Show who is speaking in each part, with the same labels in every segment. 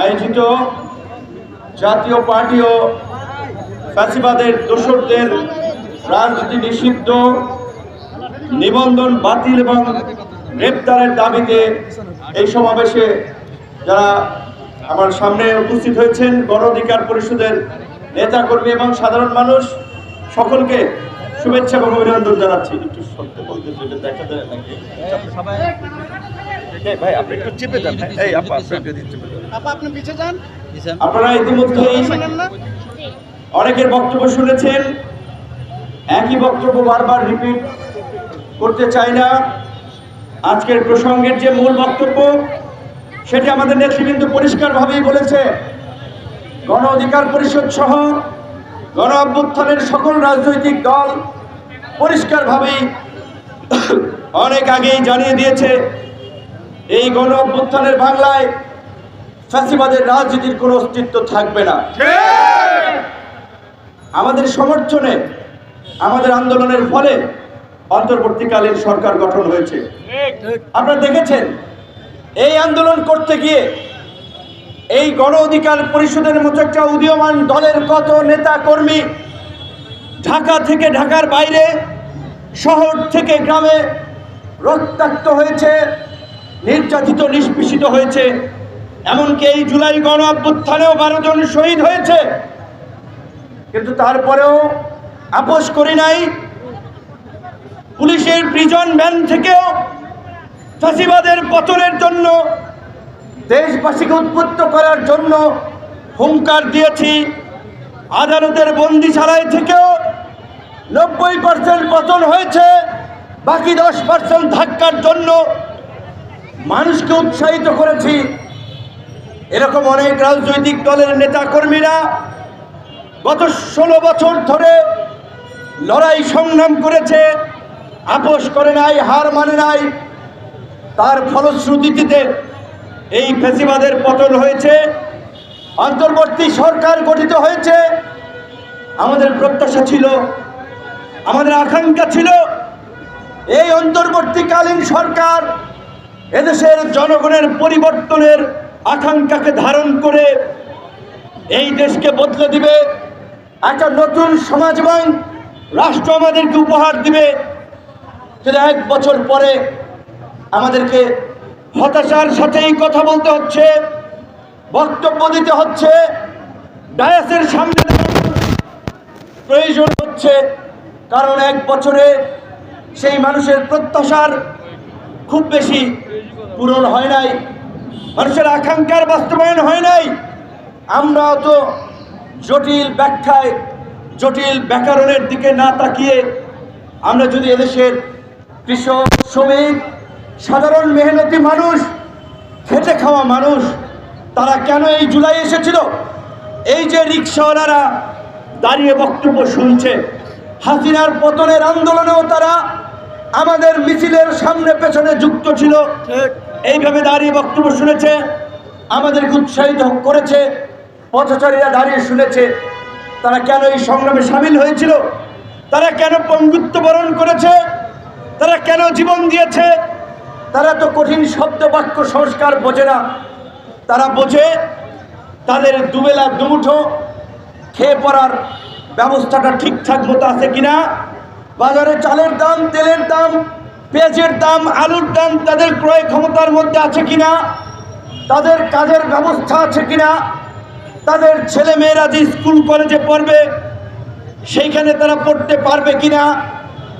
Speaker 1: আয়োজিত জাতীয় পার্টি ও ফ্যাসিবাদের দোসরদের রাজনীতি নিষিদ্ধ, নিবন্ধন বাতিল এবং গ্রেপ্তারের দাবিতে এই সমাবেশে যারা আমার সামনে উপস্থিত হয়েছেন, গণ অধিকার পরিষদের নেতাকর্মী এবং সাধারণ মানুষ, সকলকে শুভেচ্ছা এবং অভিনন্দন জানাচ্ছি। একটু বলতে দেখা যায় নাকি? ভাই আপনি একটু চেপে যান? এই আপা আপনি চেপে যান
Speaker 2: আপা আপনি পিছিয়ে যান।
Speaker 1: আপনারা ইতিমধ্যেই
Speaker 2: শুনেন না।
Speaker 1: অনেকের বক্তব্য শুনেছেন একই বক্তব্য বারবার রিপিট করতে চাই না। আজকের প্রসঙ্গের যে মূল বক্তব্য সেটি আমাদের নেতৃবৃন্দ পরিষ্কারভাবেই বলেছে। গণ অধিকার পরিষদ সহ গণ অভ্যুত্থানের সকল রাজনৈতিক দল পরিষ্কারভাবেই অনেক আগেই জানিয়ে দিয়েছে এই গণ অভ্যুত্থানের বাংলায় ফ্যাসিবাদের রাজনীতির কোনো অস্তিত্ব থাকবে না। আমাদের সমর্থনে, আমাদের আন্দোলনের ফলে অন্তর্বর্তীকালীন সরকার গঠন হয়েছে। আপনারা দেখেছেন, এই আন্দোলন করতে গিয়ে এই গণ অধিকার পরিষদের মতো একটা উদীয়মান দলের কত নেতা কর্মী ঢাকা থেকে ঢাকার বাইরে, শহর থেকে গ্রামে রক্তাক্ত হয়েছে। নির্যাতিত, নিষ্পেষিত হয়েছে। এমনকি এই জুলাই গণ অভ্যুত্থানেও বারো জন শহীদ হয়েছে। কিন্তু তারপরেও আপোষ করি নাই। পুলিশের প্রিজন ভ্যান থেকেও ফাঁসিবাদের পতনের জন্য, দেশবাসীকে উদ্বুদ্ধ করার জন্য হুঙ্কার দিয়েছি। আদালতের বন্দিশালায় থেকেও নব্বই পার্সেন্ট পতন হয়েছে। বাকি দশ পার্সেন্ট ধাক্কার জন্য মানুষকে উৎসাহিত করেছি। এরকম অনেক রাজনৈতিক দলের নেতা কর্মীরা গত ষোলো বছর ধরে লড়াই সংগ্রাম করেছে, আপোষ করে নাই, হার মানে নাই। তার ফলশ্রুতিতে এই ফেসিবাদের পতন হয়েছে। অন্তর্বর্তী সরকার গঠিত হয়েছে। আমাদের প্রত্যাশা ছিল, আমাদের আকাঙ্ক্ষা ছিল, এই অন্তর্বর্তীকালীন সরকার এদেশের জনগণের পরিবর্তনের আকাঙ্ক্ষাকে ধারণ করে এই দেশকে বদলে দিবে একটা নতুন সমাজ এবং রাষ্ট্র আমাদেরকে উপহার দিবে। কিন্তু এক বছর পরে আমাদেরকে হতাশার সাথেই কথা বলতে হচ্ছে, বক্তব্য দিতে হচ্ছে, ডায়াসের সামনে প্রয়োজন হচ্ছে, কারণ এক বছরে সেই মানুষের প্রত্যাশার খুব বেশি পূরণ হয় নাই। মানুষের আকাঙ্ক্ষার বাস্তবায়ন হয় নাই। আমরা তো জটিল ব্যাখ্যায়, জটিল ব্যাকরণের দিকে না তাকিয়ে আমরা যদি এদেশের কৃষক, শ্রমিক, সাধারণ মেহনতি মানুষ, খেটে খাওয়া মানুষ, তারা কেন এই জুলাই এসেছিল? এই যে রিক্সাওয়ালারা দাঁড়িয়ে বক্তব্য শুনছে, হাসিনার পতনের আন্দোলনেও তারা আমাদের মিছিলের সামনে পেছনে যুক্ত ছিল। এইভাবে দাঁড়িয়ে বক্তব্য শুনেছে আমাদেরকে উৎসাহিত করেছে পথচারীরা দাঁড়িয়ে শুনেছে তারা কেন এই সংগ্রামে সামিল হয়েছিল? তারা কেন পঙ্গুত্ব বরণ করেছে? তারা কেন জীবন দিয়েছে? তারা তো কঠিন শব্দ বাক্য সংস্কার বোঝে না। তারা বোঝে তাদের দুবেলা দুমুঠো খেয়ে পড়ার ব্যবস্থাটা ঠিকঠাক মতো আছে কিনা? বাজারে চালের দাম, তেলের দাম, পেঁয়াজের দাম, আলুর দাম, তাদের ক্রয় ক্ষমতার মধ্যে আছে কিনা? তাদের কাজের ব্যবস্থা আছে কিনা? তাদের ছেলে মেয়েরা যে স্কুল, কলেজে পড়বে, সেইখানে তারা পড়তে পারবে কিনা?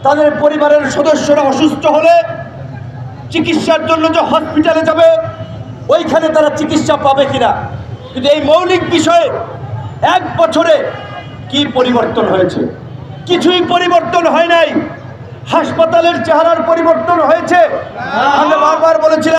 Speaker 1: তাদের পরিবারের সদস্যরা অসুস্থ হলে চিকিৎসার জন্য যে হসপিটালে যাবে, ওইখানে তারা চিকিৎসা পাবে কিনা? কিন্তু এই মৌলিক বিষয়ে এক বছরে কি পরিবর্তন হয়েছে? কিছুই পরিবর্তন হয় নাই। হাসপাতালের চেহারার পরিবর্তন হয়েছে। আমরা বারবার বলেছিলাম